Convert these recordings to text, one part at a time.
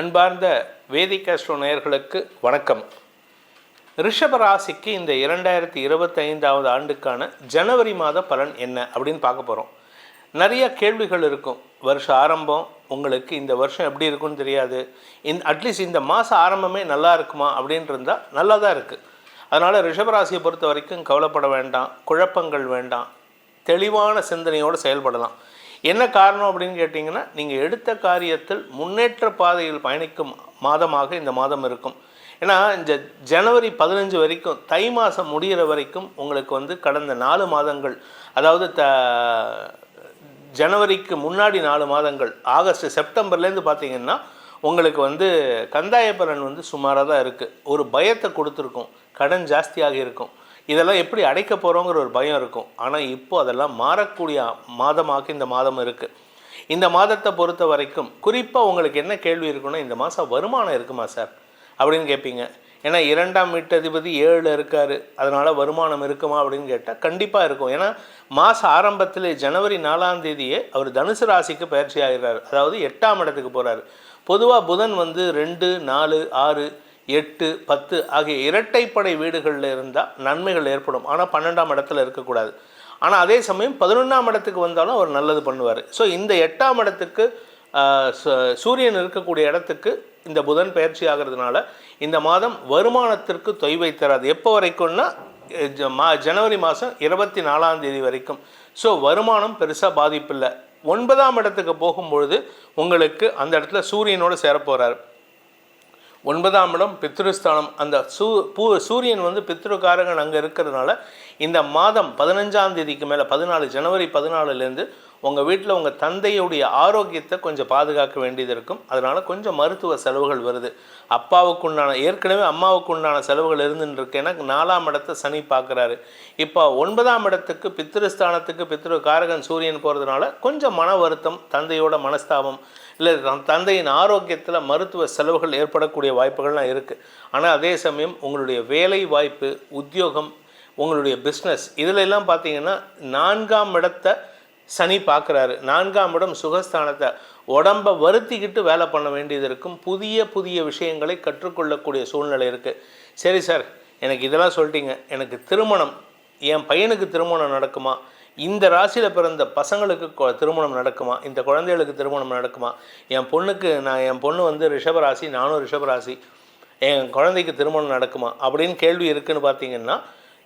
அன்பார்ந்த வேதிகாஸ்ட்ரோ நேயர்களுக்கு வணக்கம். ரிஷப ராசிக்கு இந்த இரண்டாயிரத்தி இருபத்தைந்தாவது ஆண்டுக்கான ஜனவரி மாத பலன் என்ன அப்படின்னு பார்க்க போகிறோம் நிறைய கேள்விகள் இருக்கும். வருஷ ஆரம்பம் உங்களுக்கு இந்த வருஷம் எப்படி இருக்கும்னு தெரியாது. இந் அட்லீஸ்ட் இந்த மாதம் ஆரம்பமே நல்லா இருக்குமா அப்படின்னு இருந்தால் நல்லா தான் இருக்குது அதனால் ரிஷபராசியை பொறுத்த வரைக்கும் கவலைப்பட வேண்டாம் குழப்பங்கள் வேண்டாம் தெளிவான சிந்தனையோடு செயல்படலாம். என்ன காரணம் அப்படின்னு கேட்டிங்கன்னா நீங்கள் எடுத்த காரியத்தில் முன்னேற்ற பாதையில் பயணிக்கும் மாதமாக இந்த மாதம் இருக்கும். ஏன்னா இந்த ஜனவரி பதினஞ்சு வரைக்கும் தை மாதம் முடிகிற வரைக்கும் உங்களுக்கு வந்து கடந்த நாலு மாதங்கள் அதாவது த ஜனவரிக்கு முன்னாடி நாலு மாதங்கள் ஆகஸ்ட் செப்டம்பர்லேருந்து பார்த்தீங்கன்னா உங்களுக்கு வந்து கந்தாய பலன் வந்து சுமாராக தான் இருக்குது ஒரு பயத்தை கொடுத்துருக்கும். கடன் ஜாஸ்தியாக இருக்கும். இதெல்லாம் எப்படி அடைக்க போகிறோங்கிற ஒரு பயம் இருக்கும். ஆனால் இப்போ அதெல்லாம் மாறக்கூடிய மாதமாக இந்த மாதம் இருக்குது இந்த மாதத்தை பொறுத்த வரைக்கும் குறிப்பாக உங்களுக்கு என்ன கேள்வி இருக்குன்னா இந்த மாதம் வருமானம் இருக்குமா சார்? அப்படின்னு கேட்பீங்க ஏன்னா இரண்டாம் வீட்டதிபதி ஏழில் இருக்கார். அதனால் வருமானம் இருக்குமா அப்படின்னு கேட்டால் கண்டிப்பாக இருக்கும். ஏன்னா மாத ஆரம்பத்தில் ஜனவரி நாலாம் தேதியே அவர் தனுசு ராசிக்கு பயிற்சி ஆகிறார். அதாவது எட்டாம் இடத்துக்கு போகிறார் பொதுவாக புதன் வந்து ரெண்டு நாலு ஆறு எட்டு பத்து ஆகிய இரட்டைப்படை வீடுகளில் இருந்தால் நன்மைகள் ஏற்படும். ஆனால் பன்னெண்டாம் இடத்துல இருக்கக்கூடாது. ஆனால் அதே சமயம் பதினொன்றாம் இடத்துக்கு வந்தாலும் அவர் நல்லது பண்ணுவார். ஸோ இந்த எட்டாம் இடத்துக்கு சூரியன் இருக்கக்கூடிய இடத்துக்கு இந்த புதன் பயிற்சி ஆகிறதுனால இந்த மாதம் வருமானத்திற்கு தொய்வை தராது. எப்போ வரைக்கும்னா ஜ- மா ஜனவரி மாதம் இருபத்தி நாலாம் தேதி வரைக்கும். ஸோ வருமானம் பெருசாக பாதிப்பில்லை. ஒன்பதாம் இடத்துக்கு போகும்பொழுது உங்களுக்கு அந்த இடத்துல சூரியனோடு சேரப்போகிறார் ஒன்பதாம் இடம் பித்ருஸ்தானம். அந்த சூ பூ சூரியன் வந்து பித்ருக்காரகன் அங்கே இருக்கிறதுனால இந்த மாதம் பதினஞ்சாம் தேதிக்கு மேலே பதினாலு ஜனவரி பதினாலுலேருந்து உங்கள் வீட்டில் உங்கள் தந்தையுடைய ஆரோக்கியத்தை கொஞ்சம் பாதுகாக்க வேண்டியது இருக்கும். அதனால் கொஞ்சம் மருத்துவ செலவுகள் வருது. அப்பாவுக்கு உண்டான ஏற்கனவே அம்மாவுக்கு உண்டான செலவுகள் இருந்துன்னு இருக்கேன்னா நாலாம் இடத்தை சனி பார்க்குறாரு. இப்போ ஒன்பதாம் இடத்துக்கு பித்திருஸ்தானத்துக்கு பித்ரு காரகன் சூரியன் போகிறதுனால கொஞ்சம் மன வருத்தம் தந்தையோட மனஸ்தாபம் இல்லை தந்தையின் ஆரோக்கியத்தில் மருத்துவ செலவுகள் ஏற்படக்கூடிய வாய்ப்புகள்லாம் இருக்குது ஆனால் அதே சமயம் உங்களுடைய வேலை வாய்ப்பு உத்தியோகம் உங்களுடைய பிஸ்னஸ் இதிலெல்லாம் பார்த்தீங்கன்னா நான்காம் இடத்தை சனி பார்க்குறாரு. நான்காம் இடம் சுகஸ்தானத்தை. உடம்பை வருத்திக்கிட்டு வேலை பண்ண வேண்டியது இருக்கும். புதிய புதிய விஷயங்களை கற்றுக்கொள்ளக்கூடிய சூழ்நிலை இருக்குது சரி சார் எனக்கு இதெல்லாம் சொல்லிட்டீங்க. எனக்கு திருமணம் என் பையனுக்கு திருமணம் நடக்குமா? இந்த ராசியில் பிறந்த பசங்களுக்கு திருமணம் நடக்குமா? இந்த குழந்தைகளுக்கு திருமணம் நடக்குமா? என் பொண்ணுக்கு நான் என் பொண்ணு வந்து ரிஷபராசி நானும் ரிஷபராசி. என் குழந்தைக்கு திருமணம் நடக்குமா? அப்படின்னு கேள்வி இருக்குதுன்னு பார்த்தீங்கன்னா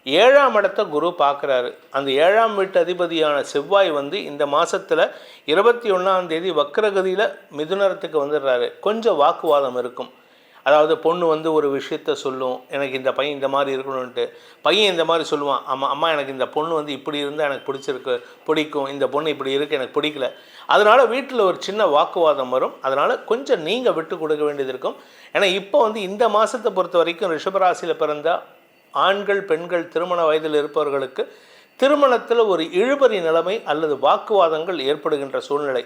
ஏழாம் இடத்த குரு பார்க்குறாரு. அந்த ஏழாம் வீட்டு அதிபதியான செவ்வாய் வந்து இந்த மாதத்தில் இருபத்தி ஒன்றாம் தேதி வக்கரகதியில் மிதுனரத்துக்கு வந்துடுறாரு. கொஞ்சம் வாக்குவாதம் இருக்கும். அதாவது பொண்ணு வந்து ஒரு விஷயத்த சொல்லும். எனக்கு இந்த பையன் இந்த மாதிரி இருக்கணும்ன்ட்டு. பையன் இந்த மாதிரி சொல்லுவான். அம்மா அம்மா எனக்கு இந்த பொண்ணு வந்து இப்படி இருந்தால் எனக்கு பிடிச்சிருக்கு பிடிக்கும். இந்த பொண்ணு இப்படி இருக்கு எனக்கு பிடிக்கல. அதனால் வீட்டில் ஒரு சின்ன வாக்குவாதம் வரும். அதனால் கொஞ்சம் நீங்கள் விட்டு கொடுக்க வேண்டியது இருக்கும். ஏன்னா இப்போ வந்து இந்த மாதத்தை பொறுத்த வரைக்கும் ரிஷபராசியில் பிறந்த ஆண்கள் பெண்கள் திருமண வயதில் இருப்பவர்களுக்கு திருமணத்தில் ஒரு இழுபறி நிலைமை அல்லது வாக்குவாதங்கள் ஏற்படுகின்ற சூழ்நிலை.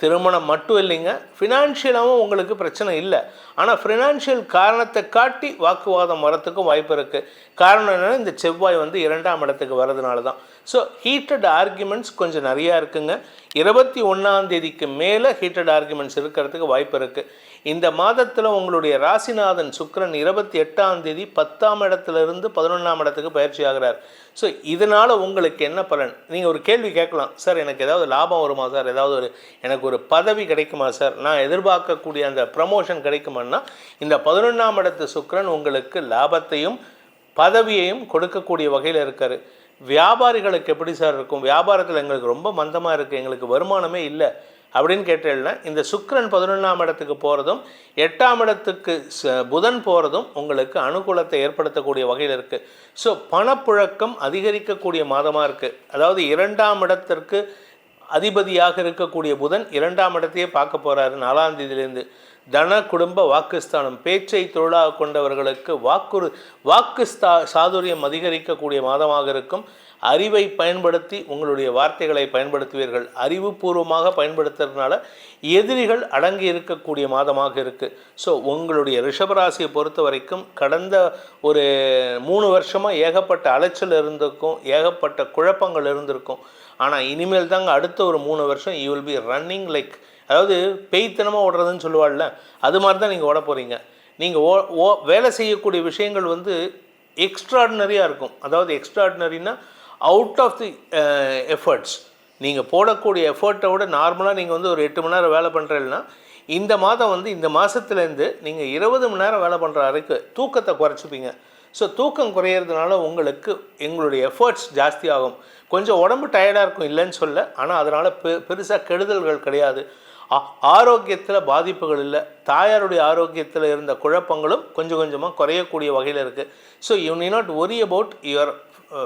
திருமணம் மட்டும் இல்லைங்க ஃபினான்ஷியலாகவும் உங்களுக்கு பிரச்சனை இல்லை. ஆனால் ஃபினான்ஷியல் காரணத்தை காட்டி வாக்குவாதம் வரத்துக்கும் வாய்ப்பு இருக்குது காரணம் என்னென்னா இந்த செவ்வாய் வந்து இரண்டாம் இடத்துக்கு வரதுனால தான். ஸோ ஹீட்டட் ஆர்குமெண்ட்ஸ் கொஞ்சம் நிறையா இருக்குங்க. இருபத்தி ஒன்றாம் தேதிக்கு மேலே ஹீட்டட் ஆர்குமெண்ட்ஸ் இருக்கிறதுக்கு வாய்ப்பு இருக்குது இந்த மாதத்தில் உங்களுடைய ராசிநாதன் சுக்கரன் இருபத்தி எட்டாம் தேதி பத்தாம் இடத்துலேருந்து பதினொன்றாம் இடத்துக்கு பயிற்சி ஆகிறார். ஸோ இதனால் உங்களுக்கு என்ன பலன்? நீங்கள் ஒரு கேள்வி கேட்கலாம். சார் எனக்கு ஏதாவது லாபம் வருமா சார்? ஏதாவது ஒரு எனக்கு ஒரு பதவி கிடைக்குமா சார்? நான் எதிர்பார்க்கக்கூடிய அந்த ப்ரமோஷன் கிடைக்குமான்னா இந்த பதினொன்றாம் இடத்து சுக்கரன் உங்களுக்கு லாபத்தையும் பதவியையும் கொடுக்கக்கூடிய வகையில் இருக்கார். வியாபாரிகளுக்கு எப்படி சார் இருக்கும்? வியாபாரத்தில் எங்களுக்கு ரொம்ப மந்தமாக இருக்குது எங்களுக்கு வருமானமே இல்லை. அப்படின்னு கேட்டேன்னா இந்த சுக்கரன் பதினொன்றாம் இடத்துக்கு போகிறதும் எட்டாம் இடத்துக்கு ச- புதன் போகிறதும் உங்களுக்கு அனுகூலத்தை ஏற்படுத்தக்கூடிய வகையில் இருக்குது ஸோ பணப்புழக்கம் அதிகரிக்கக்கூடிய மாதமாக இருக்குது அதாவது இரண்டாம் இடத்திற்கு அதிபதியாக இருக்கக்கூடிய புதன் இரண்டாம் இடத்தையே பார்க்க போகிறாரு நாலாம் தேதியிலேருந்து. தன குடும்ப வாக்குஸ்தானம் பேச்சை தொழிலாக கொண்டவர்களுக்கு வாக்குறு வாக்கு சாதுரியம் அதிகரிக்கக்கூடிய மாதமாக இருக்கும். அறிவை பயன்படுத்தி உங்களுடைய வார்த்தைகளை பயன்படுத்துவீர்கள். அறிவுபூர்வமாக பயன்படுத்துறதுனால எதிரிகள் அடங்கி இருக்கக்கூடிய மாதமாக இருக்குது ஸோ உங்களுடைய ரிஷபராசியை பொறுத்த வரைக்கும் கடந்த ஒரு மூணு வருஷமாக ஏகப்பட்ட அலைச்சல் இருந்திருக்கும் ஏகப்பட்ட குழப்பங்கள் இருந்திருக்கும். ஆனால் இனிமேல் தாங்க அடுத்த ஒரு மூணு வருஷம் you will be running like அதாவது பெய்த்தனமாக ஓடுறதுன்னு சொல்லுவாள்ல அது மாதிரி தான் நீங்கள் ஓட போகிறீங்க நீங்கள் ஓ ஓ வேலை செய்யக்கூடிய விஷயங்கள் வந்து எக்ஸ்ட்ராடினரியாக இருக்கும். அதாவது எக்ஸ்ட்ராடினரினா அவுட் ஆஃப் தி எஃபர்ட்ஸ் நீங்கள் போடக்கூடிய எஃபர்ட்டை விட நார்மலாக நீங்கள் வந்து ஒரு எட்டு மணி நேரம் வேலை பண்ணுறீங்கன்னா இந்த மாதம் வந்து இந்த மாதத்துலேருந்து நீங்கள் இருபது மணி நேரம் வேலை பண்ணுற வரைக்கும் தூக்கத்தை குறைச்சிப்பீங்க. ஸோ தூக்கம் குறையிறதுனால உங்களுக்கு எங்களுடைய எஃபர்ட்ஸ் ஜாஸ்தியாகும். கொஞ்சம் உடம்பு டயர்டாக இருக்கும் இல்லைன்னு சொல்ல ஆனால் அதனால் பெ பெருசாக கெடுதல்கள் கிடையாது. ஆரோக்கியத்தில் பாதிப்புகள் இல்லை. தாயாருடைய ஆரோக்கியத்தில் இருந்த குழப்பங்களும் கொஞ்சம் கொஞ்சமாக குறையக்கூடிய வகையில் இருக்குது so you need not worry about your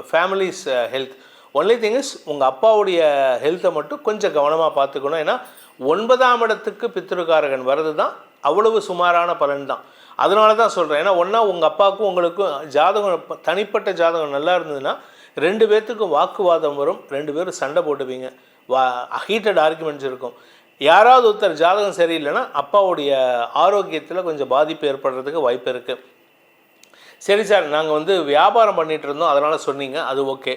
families health only thing is உங்கள் அப்பாவுடைய ஹெல்த்தை மட்டும் கொஞ்சம் கவனமாக பார்த்துக்கணும். ஏன்னா ஒன்பதாம் இடத்துக்கு பித்திருக்காரகன் வர்றது தான் அவ்வளவு சுமாரான பலன் தான். அதனால தான் சொல்கிறேன் ஏன்னா ஒன்றா உங்கள் அப்பாவுக்கும் உங்களுக்கும் ஜாதகம் தனிப்பட்ட ஜாதகம் நல்லா இருந்ததுன்னா ரெண்டு பேர்த்துக்கும் வாக்குவாதம் வரும். ரெண்டு பேரும் சண்டை போட்டுப்பீங்க. வா ஹீட்டட் ஆர்குமெண்ட்ஸ் இருக்கும். யாராவது ஒருத்தர் ஜாதகம் சரியில்லைன்னா அப்பாவுடைய ஆரோக்கியத்தில் கொஞ்சம் பாதிப்பு ஏற்படுறதுக்கு வாய்ப்பு இருக்குது சரி சார் நாங்கள் வந்து வியாபாரம் பண்ணிகிட்டு இருந்தோம் அதனால் சொன்னீங்க அது ஓகே.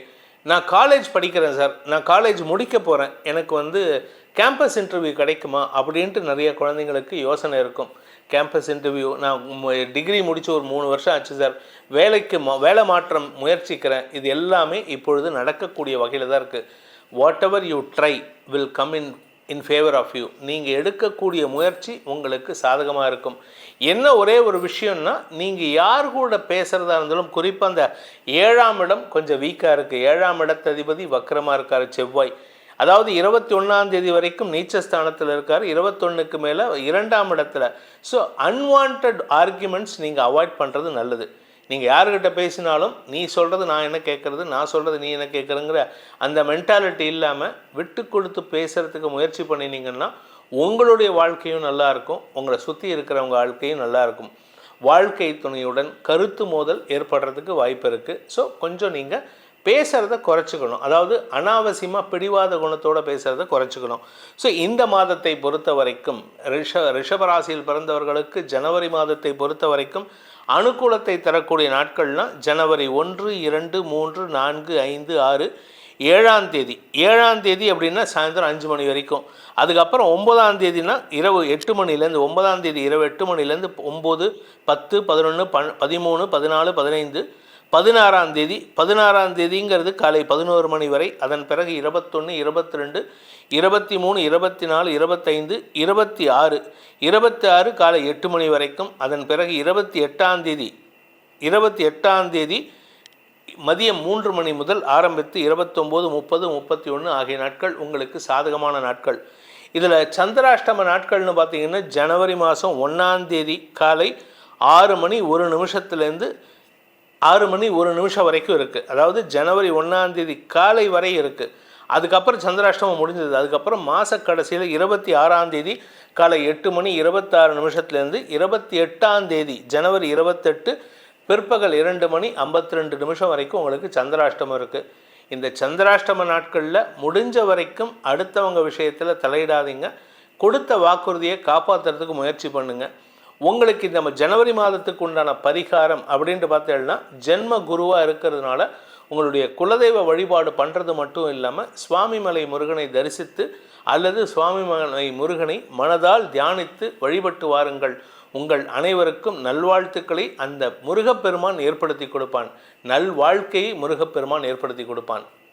நான் காலேஜ் படிக்கிறேன் சார் நான் காலேஜ் முடிக்க போகிறேன் எனக்கு வந்து கேம்பஸ் இன்டர்வியூ கிடைக்குமா அப்படின்ட்டு நிறைய குழந்தைங்களுக்கு யோசனை இருக்கும். கேம்பஸ் இன்டர்வியூ நான் டிகிரி முடித்து ஒரு மூணு வருஷம் ஆச்சு சார். வேலைக்கு மா வேலை மாற்றம் முயற்சிக்கிறேன் இது எல்லாமே இப்பொழுது நடக்கக்கூடிய வகையில் தான் இருக்குது whatever you try will come in in favour of you நீங்கள் எடுக்கக்கூடிய முயற்சி உங்களுக்கு சாதகமாக இருக்கும். என்ன ஒரே ஒரு விஷயம்னா நீங்கள் யார் கூட பேசுகிறதா இருந்தாலும் குறிப்பாக அந்த ஏழாம் இடம் கொஞ்சம் வீக்காக இருக்குது ஏழாம் இடத்ததிபதி வக்கரமாக இருக்கார் செவ்வாய். அதாவது இருபத்தி ஒன்றாம் தேதி வரைக்கும் நீச்சஸ்தானத்தில் இருக்கார். இருபத்தொன்னுக்கு மேலே இரண்டாம் இடத்துல. ஸோ அன்வான்ட் ஆர்குமெண்ட்ஸ் நீங்கள் அவாய்ட் பண்ணுறது நல்லது. நீங்கள் யாருக்கிட்ட பேசினாலும் நீ சொல்கிறது நான் என்ன கேட்குறது நான் சொல்கிறது நீ என்ன கேட்குறங்கிற அந்த மென்டாலிட்டி இல்லாமல் விட்டு கொடுத்து பேசுகிறதுக்கு முயற்சி பண்ணினீங்கன்னா உங்களுடைய வாழ்க்கையும் நல்லாயிருக்கும் உங்களை சுற்றி இருக்கிறவங்க வாழ்க்கையும் நல்லா இருக்கும். வாழ்க்கை துணையுடன் கருத்து மோதல் ஏற்படுறதுக்கு வாய்ப்பு இருக்குது ஸோ கொஞ்சம் நீங்கள் பேசுகிறத குறைச்சிக்கணும். அதாவது அனாவசியமாக பிடிவாத குணத்தோடு பேசுகிறத குறைச்சிக்கணும். ஸோ இந்த மாதத்தை பொறுத்த வரைக்கும் ரிஷ ரிஷபராசியில் பிறந்தவர்களுக்கு ஜனவரி மாதத்தை பொறுத்த வரைக்கும் அனுகூலத்தை தரக்கூடிய நாட்கள்னால் ஜனவரி ஒன்று இரண்டு மூன்று நான்கு ஐந்து ஆறு ஏழாம் தேதி. ஏழாம் தேதி அப்படின்னா சாயந்தரம் அஞ்சு மணி வரைக்கும். அதுக்கப்புறம் ஒன்பதாம் தேதினா இரவு எட்டு மணிலேருந்து ஒன்பதாம் தேதி இரவு எட்டு மணிலேருந்து ஒம்பது பத்து பதினொன்று பன் பதிமூணு பதினாலு பதினைந்து பதினாறாம் தேதி பதினாறாம் தேதிங்கிறது காலை பதினோரு மணி வரை அதன் பிறகு இருபத்தொன்று இருபத்தி ரெண்டு இருபத்தி மூணு இருபத்தி நாலு இருபத்தைந்து இருபத்தி ஆறு இருபத்தி ஆறு காலை எட்டு மணி வரைக்கும் அதன் பிறகு இருபத்தி எட்டாம் தேதி இருபத்தி எட்டாம் தேதி மதியம் மூன்று மணி முதல் ஆரம்பித்து இருபத்தொம்போது முப்பது முப்பத்தி ஒன்று ஆகிய நாட்கள் உங்களுக்கு சாதகமான நாட்கள். இதில் சந்திராஷ்டம நாட்கள்னு பார்த்தீங்கன்னா ஜனவரி மாதம் ஒன்றாம் தேதி காலை ஆறு மணி ஒரு நிமிஷத்துலேருந்து ஆறு மணி ஒரு நிமிஷம் வரைக்கும் இருக்குது அதாவது ஜனவரி ஒன்றாந்தேதி காலை வரை இருக்குது அதுக்கப்புறம் சந்திராஷ்டமம் முடிஞ்சது. அதுக்கப்புறம் மாத கடைசியில் இருபத்தி ஆறாம் தேதி காலை எட்டு மணி இருபத்தாறு நிமிஷத்துலேருந்து இருபத்தி எட்டாம் தேதி ஜனவரி இருபத்தெட்டு பிற்பகல் இரண்டு மணி ஐம்பத்தி ரெண்டு நிமிஷம் வரைக்கும் உங்களுக்கு சந்திராஷ்டமம் இருக்குது இந்த சந்திராஷ்டம நாட்களில் முடிஞ்ச வரைக்கும் அடுத்தவங்க விஷயத்தில் தலையிடாதீங்க. கொடுத்த வாக்குறுதியை காப்பாற்றுறதுக்கு முயற்சி பண்ணுங்கள் உங்களுக்கு இந்த ஜனவரி மாதத்துக்கு உண்டான பரிகாரம் அப்படின்ட்டு பார்த்தீங்கன்னா ஜென்ம குருவாக இருக்கிறதுனால உங்களுடைய குலதெய்வ வழிபாடு பண்ணுறது மட்டும் இல்லாமல் சுவாமிமலை முருகனை தரிசித்து அல்லது சுவாமிமலை முருகனை மனதால் தியானித்து வழிபட்டு வாருங்கள். உங்கள் அனைவருக்கும் நல்வாழ்த்துக்களை அந்த முருகப்பெருமான் ஏற்படுத்தி கொடுப்பான். நல்வாழ்க்கையை முருகப்பெருமான் ஏற்படுத்தி கொடுப்பான்.